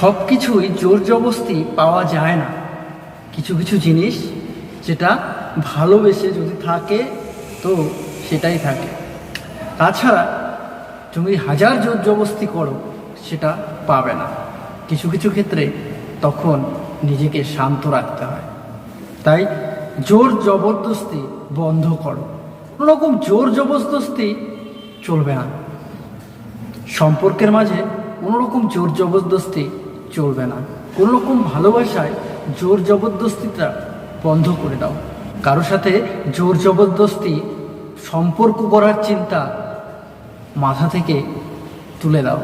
সব কিছুই জোর জবস্তি পাওয়া যায় না। কিছু কিছু জিনিস যেটা ভালোবেসে যদি থাকে, তো সেটাই থাকে। তাছাড়া তুমি হাজার জোর জবস্তি করো, সেটা পাবে না। কিছু কিছু ক্ষেত্রে তখন নিজেকে শান্ত রাখতে হয়। তাই জোর জবরদস্তি বন্ধ করো। কোনো রকম জোর জবরদস্তি চলবে না। সম্পর্কের মাঝে কোনো রকম জোর জবরদস্তি চলবে না। কোনো রকম ভালোবাসায় জোর জবরদস্তিটা বন্ধ করে দাও। কারোর সাথে জোর জবরদস্তি, সম্পর্ক করার চিন্তা মাথা থেকে তুলে দাও।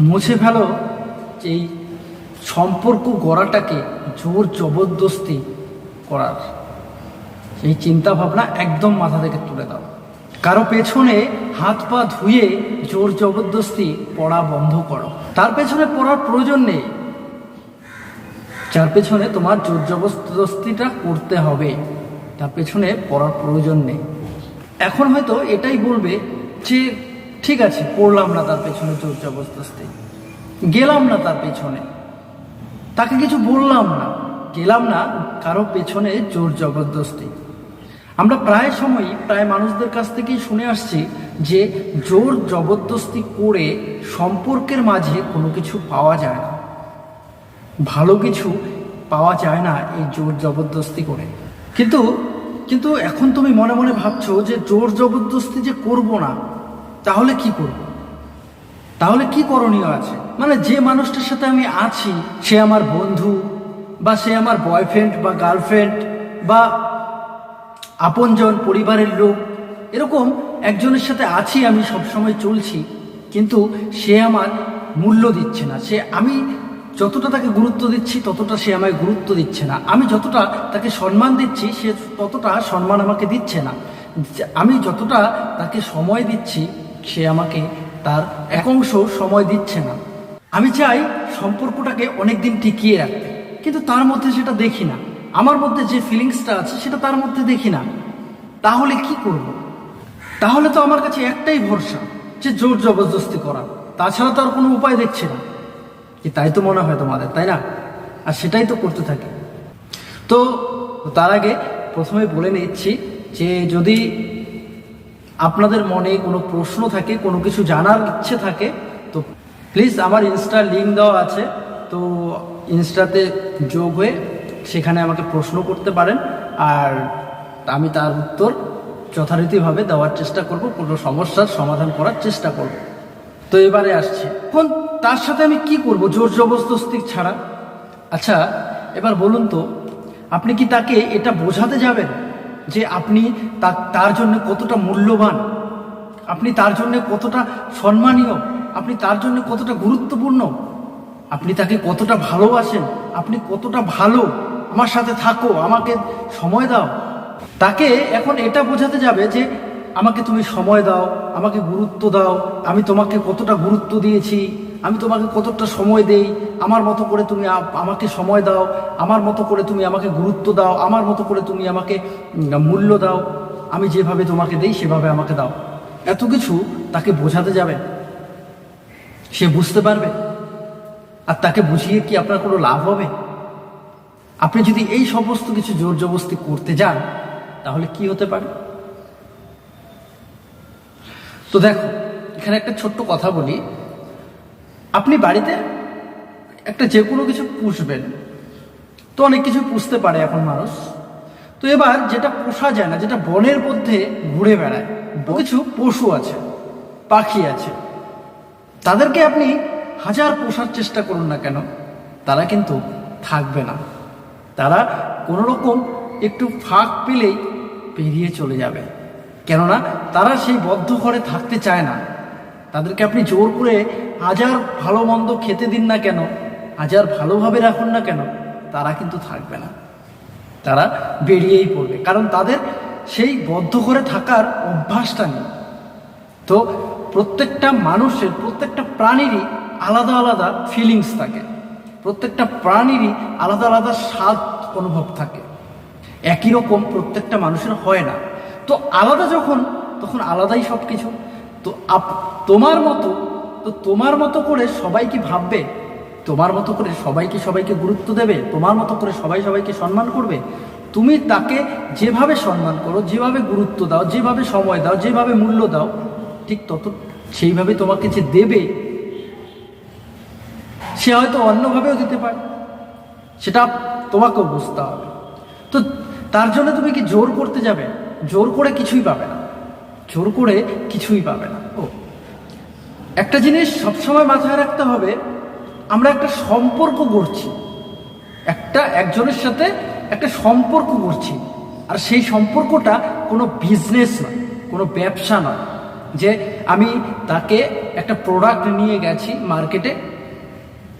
মুছে ফেলো এই সম্পর্ক গড়াটাকে জোর জবরদস্তি করার। এই চিন্তা ভাবনা একদম মাথা থেকে তুলে দাও। কারও পেছনে হাত পা ধুয়ে জোর জবরদস্তি পড়া বন্ধ করো। তার পেছনে পড়ার প্রয়োজন নেই। যার পেছনে তোমার জোর জবরদস্তিটা করতে হবে, তার পেছনে পড়ার প্রয়োজন নেই। এখন হয়তো এটাই বলবে যে, ঠিক আছে, পড়লাম না তার পেছনে জোর জবরদস্তি। গেলাম না তার পেছনে। তাকে কিছু বললাম না। গেলাম না কারও পেছনে জোর জবরদস্তি। আমরা প্রায় সময়ই, প্রায় মানুষদের কাছ থেকেই শুনে আসছি যে জোর জবরদস্তি করে সম্পর্কের মাঝে কোনো কিছু পাওয়া যায় না। ভালো কিছু পাওয়া যায় না এই জোর জবরদস্তি করে। কিন্তু কিন্তু এখন তুমি মনে মনে ভাবছ যে জোর জবরদস্তি যে করব না, তাহলে কি করব? তাহলে কি করণীয় আছে? মানে যে মানুষটার সাথে আমি আছি, সে আমার বন্ধু বা সে আমার বয়ফ্রেন্ড বা গার্লফ্রেন্ড বা আপনজন, পরিবারের লোক, এরকম একজনের সাথে আছি আমি সবসময় চলছি, কিন্তু সে আমার মূল্য দিচ্ছে না। সে আমি যতটা তাকে গুরুত্ব দিচ্ছি, ততটা সে আমায় গুরুত্ব দিচ্ছে না। আমি যতটা তাকে সম্মান দিচ্ছি, সে ততটা সম্মান আমাকে দিচ্ছে না। আমি যতটা তাকে সময় দিচ্ছি, সে আমাকে তার এক অংশ সময় দিচ্ছে না। আমি চাই সম্পর্কটাকে অনেকদিন টিকিয়ে রাখতে। কিন্তু তার মধ্যে সেটা দেখি না। আমার মধ্যে যে ফিলিংসটা আছে, সেটা তার মধ্যে দেখি না। তাহলে কি করব। তাহলে তো আমার কাছে একটাই ভরসা, যে জোর জবরদস্তি করা। তাছাড়া তো আর কোনো উপায় দেখছি না। কি তাই তো মনে হয় তোমাদের, তাই না? আর সেটাই তো করতে থাকি। তো তার আগে প্রথমে বলে নিচ্ছি যে যদি আপনাদের মনে কোনো প্রশ্ন থাকে, কোনো কিছু জানার ইচ্ছে থাকে, তো প্লিজ আমার ইনস্টার লিঙ্ক দেওয়া আছে। তো ইনস্টাতে যোগ হয়ে সেখানে আমাকে প্রশ্ন করতে পারেন। আর আমি তার উত্তর যথারীতিভাবে দেওয়ার চেষ্টা করব, কোনো সমস্যার সমাধান করার চেষ্টা করব। তো এবারে আসছে। এখন তার সাথে আমি কি করব? জোর জবরদস্তি ছাড়া। আচ্ছা এবার বলুন তো, আপনি কি তাকে এটা বোঝাতে যাবেন যে আপনি তার জন্য কতটা মূল্যবান? আপনি তার জন্য কতটা সম্মানীয়? আপনি তার জন্য কতটা গুরুত্বপূর্ণ? আপনি তাকে কতটা ভালোবাসেন? আপনি কতটা ভালো? আমার সাথে থাকো, আমাকে সময় দাও। তাকে এখন এটা বোঝাতে যাবে যে আমাকে তুমি সময় দাও, আমাকে গুরুত্ব দাও, আমি তোমাকে কতটা গুরুত্ব দিয়েছি, আমি তোমাকে কতটা সময় দেই, আমার মতো করে তুমি আমাকে সময় দাও, আমার মতো করে তুমি আমাকে গুরুত্ব দাও, আমার মতো করে তুমি আমাকে মূল্য দাও, আমি যেভাবে তোমাকে দেই সেভাবে আমাকে দাও। এত কিছু তাকে বোঝাতে যাবে। সে বুঝতে পারবে। আর তাকে বুঝিয়ে কি আপনার কোনো লাভ হবে? আপনি যদি এই সমস্ত কিছু জোর জবস্তি করতে যান তাহলে কি হতে পারে? তো দেখো এখানে একটা ছোট্ট কথা বলি। আপনি বাড়িতে একটা যে কোনো কিছু পুষবেন। তো অনেক কিছু পুষতে পারে এখন মানুষ। তো এবার যেটা পোষা যায় না যেটা বনের মধ্যে ঘুরে বেড়ায় কিছু পশু আছে পাখি আছে। তাদেরকে আপনি হাজার পোষার চেষ্টা করুন না কেন তারা কিন্তু থাকবে না। তারা কোনো রকম একটু ফাঁক পেলেই পেরিয়ে চলে যাবে। কেননা তারা সেই বদ্ধ ঘরে থাকতে চায় না। তাদেরকে আপনি জোর করে হাজার ভালো মন্দ খেতে দিন না কেন, হাজার ভালোভাবে রাখুন না কেন, তারা কিন্তু থাকবে না। তারা বেরিয়েই পড়বে। কারণ তাদের সেই বদ্ধ ঘরে থাকার অভ্যাসটা নেই। তো প্রত্যেকটা মানুষের, প্রত্যেকটা প্রাণীরই আলাদা আলাদা ফিলিংস থাকে। প্রত্যেকটা প্রাণীরই আলাদা আলাদা স্বাদ অনুভব থাকে। একই রকম প্রত্যেকটা মানুষের হয় না। তো আলাদা যখন, তখন আলাদাই সব কিছু তো আপ, তোমার মতো, তো তোমার মতো করে সবাই কি ভাববে? তোমার মতো করে সবাইকে সবাইকে গুরুত্ব দেবে? তোমার মতো করে সবাই সবাইকে সম্মান করবে? তুমি তাকে যেভাবে সম্মান করো, যেভাবে গুরুত্ব দাও, যেভাবে সময় দাও, যেভাবে মূল্য দাও, ঠিক তত, সেইভাবে তোমাকে যে দেবে, সে হয়তো অন্যভাবেও দিতে পারে। সেটা তোমাকেও বুঝতে হবে। তো তার জন্য তুমি কি জোর করতে যাবে? জোর করে কিছুই পাবে না। জোর করে কিছুই পাবে না। ও। একটা জিনিস সবসময় মাথায় রাখতে হবে, আমরা একটা সম্পর্ক গড়ছি। একটা একজনের সাথে একটা সম্পর্ক করছি আর সেই সম্পর্কটা কোনো বিজনেস নয়, কোনো ব্যবসা নয়। যে আমি তাকে একটা প্রোডাক্ট নিয়ে গেছি মার্কেটে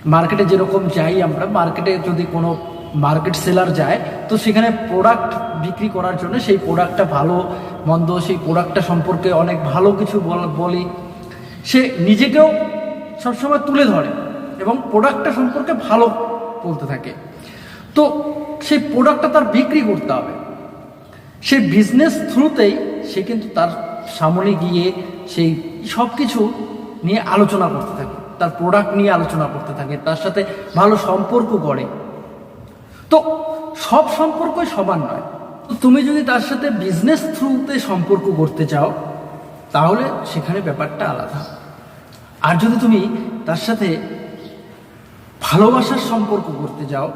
মার্কেটে যেরকম যাই আমরা মার্কেটে যদি কোনো মার্কেট সেলার যায়, তো সেখানে প্রোডাক্ট বিক্রি করার জন্য সেই প্রোডাক্টটা ভালো, মন্দ, সেই প্রোডাক্টটা সম্পর্কে অনেক ভালো কিছু বল- সে নিজেকেও সবসময় তুলে ধরে এবং প্রোডাক্টটা সম্পর্কে ভালো বলতে থাকে। তো সেই প্রোডাক্টটা তার বিক্রি করতে হবে। সেই বিজনেস থ্রুতেই সে কিন্তু তার সামনে গিয়ে সেই সব কিছু নিয়ে আলোচনা করতে থাকে, তার প্রোডাক্ট নিয়ে আলোচনা করতে থাকে, তার সাথে ভালো সম্পর্ক গড়ে। তো সব সম্পর্কই সমান নয়। তুমি যদি তার সাথে বিজনেস থ্রুতে সম্পর্ক করতে চাও, তাহলে সেখানে ব্যাপারটা আলাদা। আর যদি তুমি তার সাথে ভালোবাসার সম্পর্ক করতে যাও,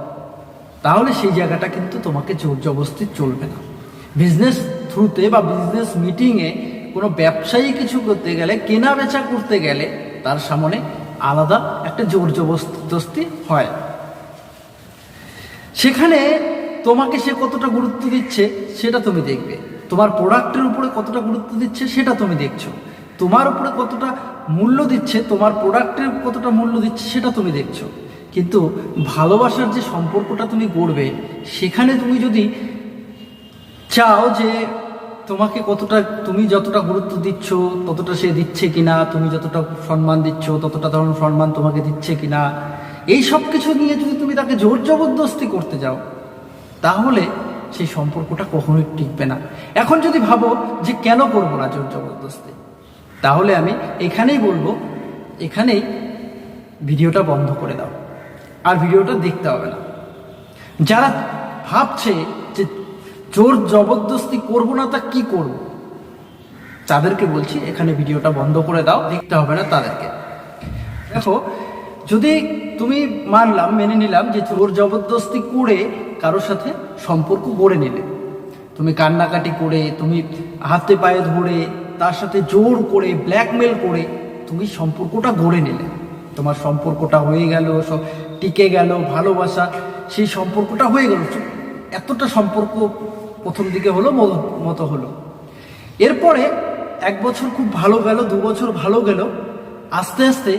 তাহলে সেই জায়গাটা কিন্তু তোমাকে জোর জবস্তি চলবে না। বিজনেস থ্রুতে বা বিজনেস মিটিংয়ে কোনো ব্যবসায়ী কিছু করতে গেলে কেনা বেচা করতে গেলে তার সামনে আলাদা একটা জোর জবরদস্তি হয়। সেখানে তোমাকে সে কতটা গুরুত্ব দিচ্ছে, সেটা তুমি দেখবে। তোমার প্রোডাক্টের উপরে কতটা গুরুত্ব দিচ্ছে, সেটা তুমি দেখছ। তোমার উপরে কতটা মূল্য দিচ্ছে, তোমার প্রোডাক্টের কতটা মূল্য দিচ্ছে, সেটা তুমি দেখছ। কিন্তু ভালোবাসার যে সম্পর্কটা তুমি গড়বে, সেখানে তুমি যদি চাও যে তোমাকে কতটা, তুমি যতটা গুরুত্ব দিচ্ছ, ততটা সে দিচ্ছে কিনা, তুমি যতটা সম্মান দিচ্ছ, ততটা ধরনের সম্মান তোমাকে দিচ্ছে কিনা এই সব কিছু নিয়ে যদি তুমি তাকে জোর জবরদস্তি করতে যাও, তাহলে সেই সম্পর্কটা কখনোই টিকবে না। এখন যদি ভাবো যে কেন করব না জোর জবরদস্তি, তাহলে আমি এখানেই বলব, এখানেই ভিডিওটা বন্ধ করে দাও। আর ভিডিওটা দেখতে হবে না। যারা ভাবছে যে জোর জবরদস্তি করব না, তা কি করব? তাদেরকে বলছি, এখানে ভিডিওটা বন্ধ করে দাও, দেখতে হবে না তাদেরকে। দেখো, যদি তুমি মানলাম, মেনে নিলাম যে জোর জবরদস্তি করে কারোর সাথে সম্পর্ক গড়ে নিলে। তুমি কান্নাকাটি করে, তুমি হাতে পায়ে ধরে, তার সাথে জোর করে ব্ল্যাকমেল করে তুমি সম্পর্কটা গড়ে নিলে। তোমার সম্পর্কটা হয়ে গেল, সব টিকে গেল, ভালোবাসা, সেই সম্পর্কটা হয়ে গেল। এতটা সম্পর্ক প্রথম দিকে হলো মতো হলো। এরপরে এক বছর খুব ভালো গেল, দু বছর ভালো গেল, আস্তে আস্তে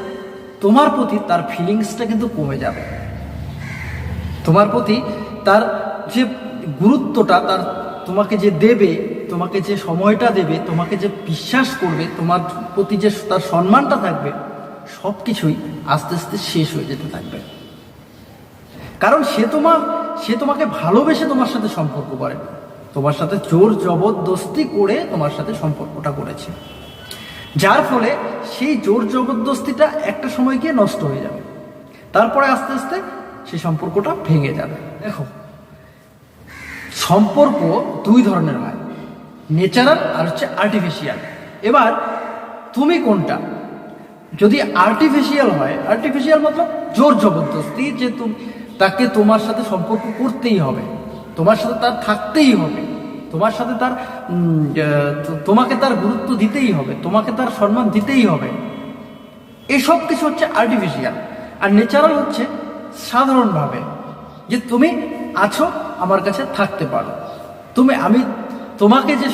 তোমার প্রতি তার ফিলিংসটা কিন্তু কমে যাবে। তোমার প্রতি তার যে গুরুত্বটা, তার তোমাকে যে দেবে, তোমাকে যে সময়টা দেবে, তোমাকে যে বিশ্বাস করবে, তোমার প্রতি যে তার সম্মানটা থাকবে সব কিছুই আস্তে আস্তে শেষ হয়ে যেতে থাকবে। কারণ সে তোমার সে তোমাকে ভালোবেসে তোমার সাথে সম্পর্ক করে। তোমার সাথে জোর জবরদস্তি করে তোমার সাথে সম্পর্কটা করেছে। যার ফলে সেই জোর জবরদস্তিটা একটা সময় গিয়ে নষ্ট হয়ে যাবে। তারপরে আস্তে আস্তে সেই সম্পর্কটা ভেঙে যাবে। দেখো, সম্পর্ক দুই ধরনের হয় নেচারাল আর হচ্ছে আর্টিফিশিয়াল এবার তুমি কোনটা? যদি আর্টিফিশিয়াল হয় আর্টিফিশিয়াল মতলব জোর জবরদস্তি যে তুমি, তাকে তোমার সাথে সম্পর্ক করতেই হবে, তোমার সাথে তার থাকতেই হবে। তোমার সাথে তার তোমাকে তার গুরুত্ব দিতেই হবে, তোমাকে তার সম্মান দিতেই হবে। এসব কিছু হচ্ছে আর্টিফিশিয়াল আর ন্যাচারাল হচ্ছে সাধারণভাবে যে তুমি আছো, আমার কাছে থাকতে পারো। তুমি, আমি তোমাকে যে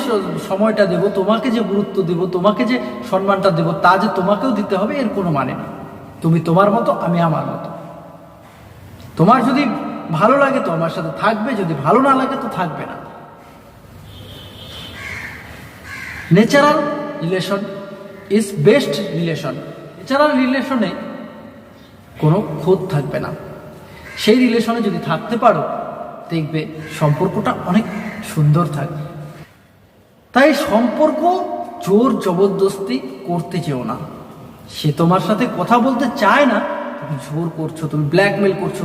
সময়টা দেব, তোমাকে যে গুরুত্ব দেব, তোমাকে যে সম্মানটা দেব, তা যে তোমাকেও দিতে হবে, এর কোনো মানে নেই। তুমি তোমার মতো, আমি আমার মতো। তোমার যদি ভালো লাগে তো আমার সাথে থাকবে, যদি ভালো না লাগে তো থাকবে না। Natural relation is best relation natural রিলেশনে কোনো খোদ থাকবে না। সেই রিলেশনে যদি থাকতে পারো, দেখবে সম্পর্কটা অনেক সুন্দর থাকবে। তাই সম্পর্ক জোর জবরদস্তি করতে চেও না। সে তোমার সাথে কথা বলতে চায় না, তুমি জোর করছ, তুমি ব্ল্যাকমেল করছ।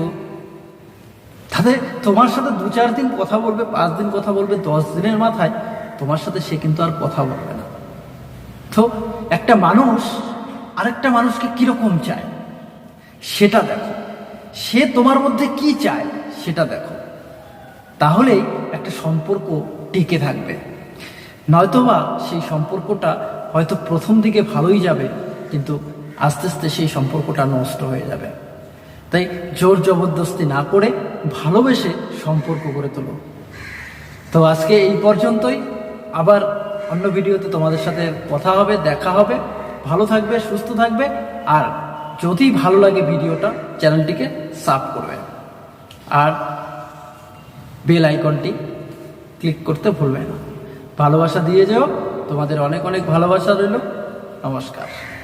তাতে তোমার সাথে দু চার দিন কথা বলবে, পাঁচ দিন কথা বলবে, দশ দিনের মাথায় তোমার সাথে সে কিন্তু আর কথা বলবে না। তো একটা মানুষ, আরেকটা মানুষকে কীরকম চায়? সেটা দেখো। সে তোমার মধ্যে কি চায়, সেটা দেখো। তাহলেই একটা সম্পর্ক টিকে থাকবে। নয়তোবা সেই সম্পর্কটা হয়তো প্রথম দিকে ভালোই যাবে, কিন্তু আস্তে আস্তে সেই সম্পর্কটা নষ্ট হয়ে যাবে। তাই জোর জবরদস্তি না করে ভালোবেসে সম্পর্ক করে তোলো। তো আজকে এই পর্যন্তই। আবার অন্য ভিডিওতে তোমাদের সাথে কথা হবে, দেখা হবে। ভালো থাকবে, সুস্থ থাকবে। আর যদি ভালো লাগে ভিডিওটা, চ্যানেলটিকে সাব করবে। আর বেল আইকনটি ক্লিক করতে ভুলবে না। ভালোবাসা দিয়ে যাও। তোমাদের অনেক অনেক ভালোবাসা রইল। নমস্কার।